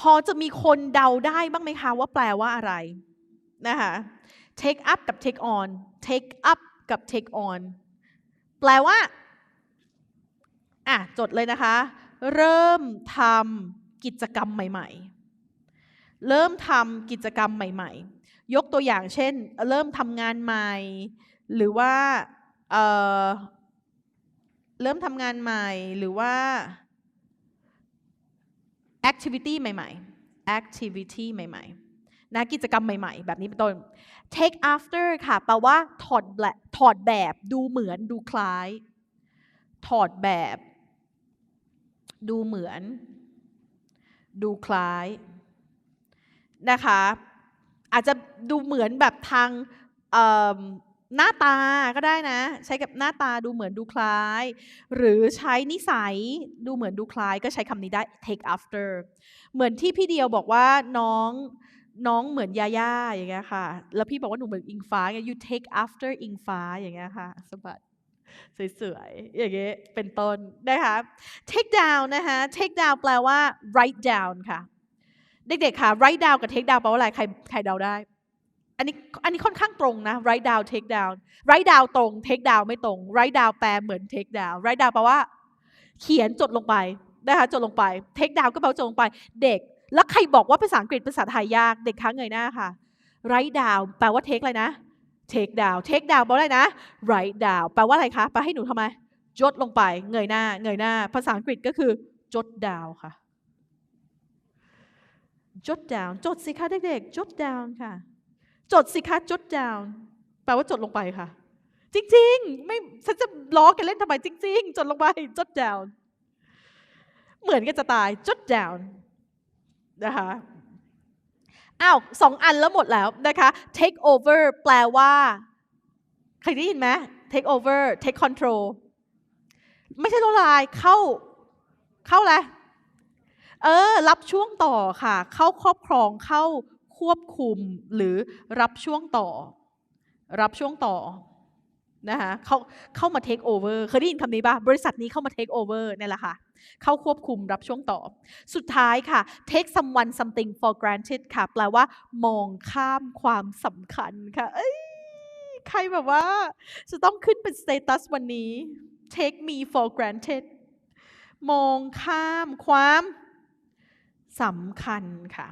พอจะมีคนเดาได้บ้างไหมคะว่าแปลว่าอะไรนะคะ take up กับ take on take up กับ take on แปลว่า อะ จดเลยนะคะ เริ่มทำกิจกรรมใหม่ ๆ เริ่มทำกิจกรรมใหม่ ๆ ยกตัวอย่างเช่น เริ่มทำงานใหม่ หรือว่าเออเริ่มทำงานใหม่ หรือว่า activity ใหม่ๆ activity ใหม่ๆ นะกิจกรรมใหม่ๆ แบบนี้เป็นต้น take after ค่ะแปลว่าถอดแบบถอดแบบดูเหมือนดูคล้าย ถอดแบบ ดูเหมือน ดูคล้าย นะคะ อาจจะดูเหมือนแบบทางอ หน้าตาก็ได้นะ ใช้กับหน้าตาดูเหมือนดูคล้าย หรือใช้นิสัยดูเหมือนดูคล้าย ก็ใช้คำนี้ได้ take after เหมือนที่พี่เดียวบอกว่าน้องน้องเหมือนยาย่าอย่างเงี้ยค่ะ แล้วพี่บอกว่าหนูเหมือนอิงฟ้าไง you take after อิงฟ้าอย่างเงี้ยค่ะสบัดสวยๆ อย่างเงี้ยเป็นต้นนะคะ take down นะคะ take down แปลว่า write down ค่ะ เด็กๆค่ะ write down กับ take down แปลว่าอะไรใครใครเดาได้ อันนี้อันนี้ค่อนข้างตรงนะ write down take down write down ตรง take down ไม่ตรง write down แปลเหมือน take down write down แปลว่า เขียนจดลงไปนะคะจดลงไป take down ก็แปลจดลงไป เด็ก แล้วใครบอกว่าภาษาอังกฤษภาษาไทยยาก เด็กค้างเงยหน้าค่ะ write down แปลว่า take อะไรนะ take down take down แปลว่าอะไรนะ write down แปลว่าอะไรคะแปลให้หนูทำไมจดลงไป เงยหน้า เงยหน้า ภาษาอังกฤษก็คือจด down ค่ะจด down จดสิคะเด็กๆจด down ค่ะ จดสิคะจด down แปลว่าจดลงไปค่ะ จริง ๆ ไม่ฉันจะล้อกันเล่นทำไมจริง ๆ จดลงไปจด down เหมือนกันจะตายจด down นะคะอ้าวสองอันแล้วหมดแล้วนะคะ take over แปลว่าเคยได้ยินไหม take over take control ไม่ใช่ละลายเข้าเข้าอะไรเออ รับช่วงต่อค่ะ เข้าครอบครองเข้า ควบคุมหรือรับช่วงต่อ รับช่วงต่อนะคะเขาเข้ามา take over เคยได้ยินคำนี้ปะบริษัทนี้เข้ามา take over เนี่ยแหละค่ะ เข้าควบคุมรับช่วงต่อ สุดท้ายค่ะ take someone something for granted ค่ะ แปลว่า มองข้ามความสำคัญค่ะเอ้ยใครแบบว่า จะต้องขึ้นเป็น status วันนี้ take me for granted มองข้ามความสำคัญค่ะ